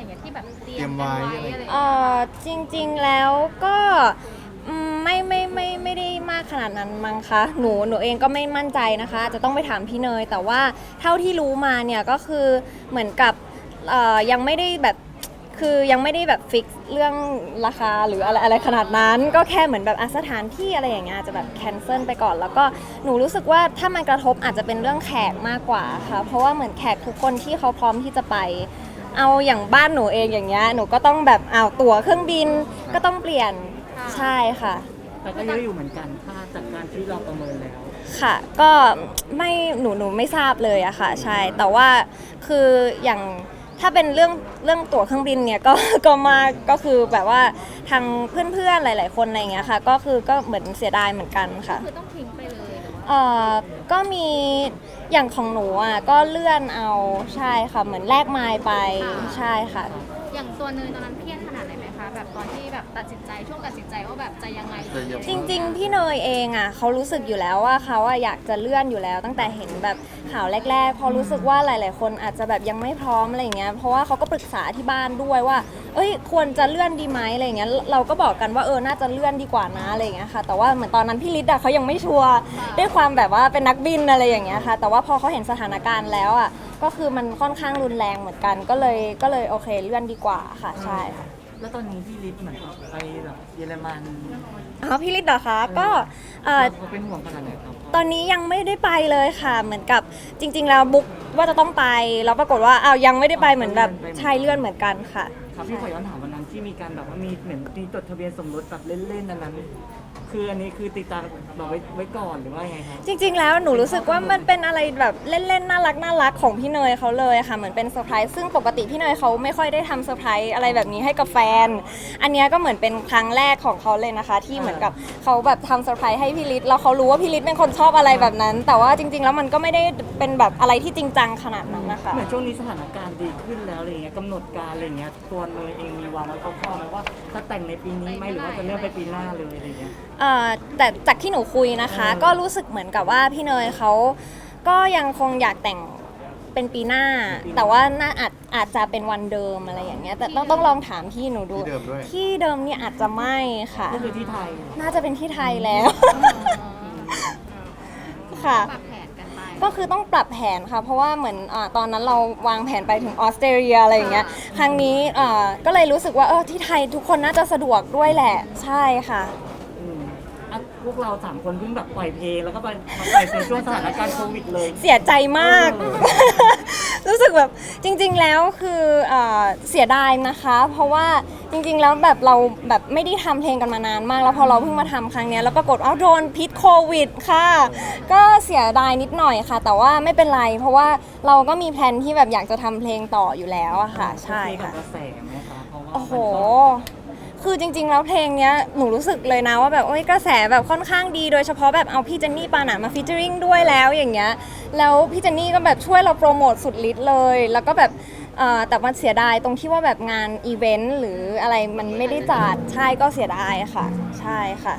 อะไรอย่างเงี้ยที่แบบเตรีเตรียมไว้ ไว้อะไรอย่างเอ่เงี้ยอจริงๆแล้วก็อืมไม่ไม่ไม่ไม่ได้มากขนาดนั้นมั้งคะหนูหนูเองก็ไม่มั่นใจนะคะจะต้องไปถามพี่เนย แต่ว่าเท่าที่รู้มาเนี่ยก็คือเหมือนกับเอ่อยังไม่ได้แบบคือยังไม่ได้แบบฟิกเรื่องราคาหรืออะไรอะไรขนาดนั้น ก็แค่เหมือนแบบอะสถานที่อะไรอย่างเงี้ยอาจจะแบบแคนเซิลไปก่อน แล้วก็หนูรู้สึกว่าถ้ามันกระทบอาจจะเป็นเรื่องแขกมากกว่าค่ะเพราะว่าเหมือนแขกทุกคนที่เขาพร้อมที่จะไป เอาอย่างบ้านหนูเองอย่างเงี้ยหนูก็ต้องแบบเอาตั๋วเครื่องบินก็ต้องเปลี่ยนใช่ค่ะ แต่ก็เยอะอยู่เหมือนกันถ้าจากการที่เราประเมินแล้ว ค่ะ ก็ไม่หนูหนูไม่ทราบเลยอะค่ะ ใช่ แต่ว่าคืออย่างถ้าเป็นเรื่องเรื่องตั๋วเครื่องบินเนี่ยก็ก็มากก็คือแบบว่าทางเพื่อนๆหลาย ๆ คนอะไรอย่างเงี้ยค่ะ ก็คือก็เหมือนเสียดายเหมือนกันค่ะ คือต้องทิ้งไป เลยหรือว่าเอ่อก็มีอย่างของหนูอะก็เลื่อนเอาใช่ค่ะเหมือนแลกไมล์ไปใช่ค่ะ อย่างตัวเนยตอนนั้นเครียดขนาดไหนไหมคะแบบตอนที่แบบตัดสินใจช่วงตัดสินใจว่าแบบจะยังไงจะยังไจริงๆ พี่เนยเองอะเขารู้สึกอยู่แล้วว่าเขาอะอยากจะเลื่อนอยู่แล้ว ตั้งแต่เห็นแบบข่าวแรก ๆ พอรู้สึกว่าหลาย ๆ คนอาจจะแบบยังไม่พร้อมอะไรอย่างเงี้ยเพราะว่าเขาก็ปรึกษาที่บ้านด้วยว่า เอ้ยควรจะเลื่อนดีไหมอะไรอย่างเงี้ยเราก็บอกกันว่าเออน่าจะเลื่อนดีกว่านะอะไรอย่างเงี้ยค่ะ แต่ว่าเหมือนตอนนั้นพี่ฤทธิ์อะเขายังไม่ชัวร์ด้วยความแบบว่าเป็นนักบินอะไรอย่างเงี้ยค่ะ แต่ว่าพอเขาเห็นสถานการณ์แล้วอะ ก็คือมันค่อนข้างรุนแรงเหมือนกัน ก็เลยก็เลยโอเคเลื่อนดีกว่าค่ะใช่ค่ะแล้วตอนนี้พี่ลิศเหมือนกับไปแบบเยอรมันอ๋อพี่ฤทธิ์เหรอคะก็เอ่อเขาเป็นห่วงขนาดไหนครับตอนนี้ยังไม่ได้ไปเลยค่ะ เหมือนกับจริง ๆ แล้วบุ๊กว่าจะต้องไป แล้วปรากฏว่าอ้าวยังไม่ได้ไปเหมือนแบบใช่เลื่อนเหมือนกันค่ะ ครับพี่ขอย้อนถามวันนั้นที่มีการแบบว่ามีเหมือนมีจดทะเบียนสมรสแบบเล่นๆอันนั้น คืออันนี้คือติดตามบอกไว้ไว้ก่อนหรือว่ายังไงครับ จริง ๆ แล้วหนูรู้สึกว่ามันเป็นอะไรแบบเล่นๆน่ารักน่ารักของพี่เนยเขาเลยค่ะเหมือนเป็นเซอร์ไพรส์ซึ่งปกติพี่เนยเขาไม่ค่อยได้ทำเซอร์ไพรส์อะไรแบบนี้ให้กับแฟน อันเนี้ยก็เหมือนเป็นครั้งแรกของเขาเลยนะคะ ที่เหมือนกับเขาแบบทำเซอร์ไพรส์ให้พี่ฤทธิ์แล้วเขารู้ว่าพี่ฤทธิ์เป็นคนชอบอะไรแบบนั้น แต่ว่าจริง ๆ แล้วมันก็ไม่ได้เป็นแบบอะไรที่จริงจังขนาดนั้นนะคะ เหมือนช่วงนี้สถานการณ์ดีขึ้นแล้วอะไรเงี้ยกำหนดการอะไรเงี้ยตัวเนยเองมีวางไว้คร่าวๆไหมว่าจะแต่งในปีนี้ไหมหรือว่าจะเลื่อนไปปีหน้าเลยอะไรเงี้ยเอ่อแต่จากที่หนูคุยนะคะ ก็รู้สึกเหมือนกับว่าพี่เนยเขาก็ยังคงอยากแต่งเป็นปีหน้า แต่ว่าน่าอาจอาจจะเป็นวันเดิมอะไรอย่างเงี้ยแต่ต้องต้องลองถามพี่หนูดู ที่เดิมด้วย ที่เดิมเนี่ยอาจจะไม่ค่ะ ก็คือที่ไทย น่าจะเป็นที่ไทยแล้ว ค่ะ ปรับแผนกันไป ก็คือต้องปรับแผนค่ะ เพราะว่าเหมือนอาตอนนั้นเราวางแผนไปถึงออสเตรเลียอะไรอย่างเงี้ย ครั้งนี้อ่าก็เลยรู้สึกว่าเออที่ไทยทุกคนน่าจะสะดวกด้วยแหละ ใช่ค่ะ อืมอะพวกเราสามคนเพิ่งแบบปล่อยเพลงแล้วก็ไปมาปล่อยเพลงช่วงสถานการณ์โควิดเลย เสียใจมากเออรู้สึกแบบจริง ๆ แล้วคือเอ่อเสียดายนะคะ เพราะว่าจริง ๆ แล้วแบบเราแบบไม่ได้ทำเพลงกันมานานมาก แล้วพอเราเพิ่งมาทำครั้งเนี้ยแล้วปรากฏเอาโดนพิษโควิดค่ะ ก็เสียดายนิดหน่อยค่ะ แต่ว่าไม่เป็นไร เพราะว่าเราก็มีแพลนที่แบบอยากจะทำเพลงต่ออยู่แล้วอะค่ะ ใช่โอเกับค่ะกระแสไหมคะเพราะว่าโอ้โหมันก็ คือจริง ๆ แล้วเพลงเนี้ยหนูรู้สึกเลยนะว่าแบบโอ้ยกระแสแบบค่อนข้างดีโดยเฉพาะแบบเอาพี่เจนนี่ปานามาฟีเจอริงด้วยแล้วอย่างเงี้ยแล้วพี่เจนนี่ก็แบบช่วยเราโปรโมทสุดฤทธิ์เลย แล้วก็แบบเอ่อแต่มันเสียดายตรงที่ว่าแบบงานอีเวนต์หรืออะไรมันไม่ได้จัดใช่ก็เสียดายค่ะ ใช่ค่ะ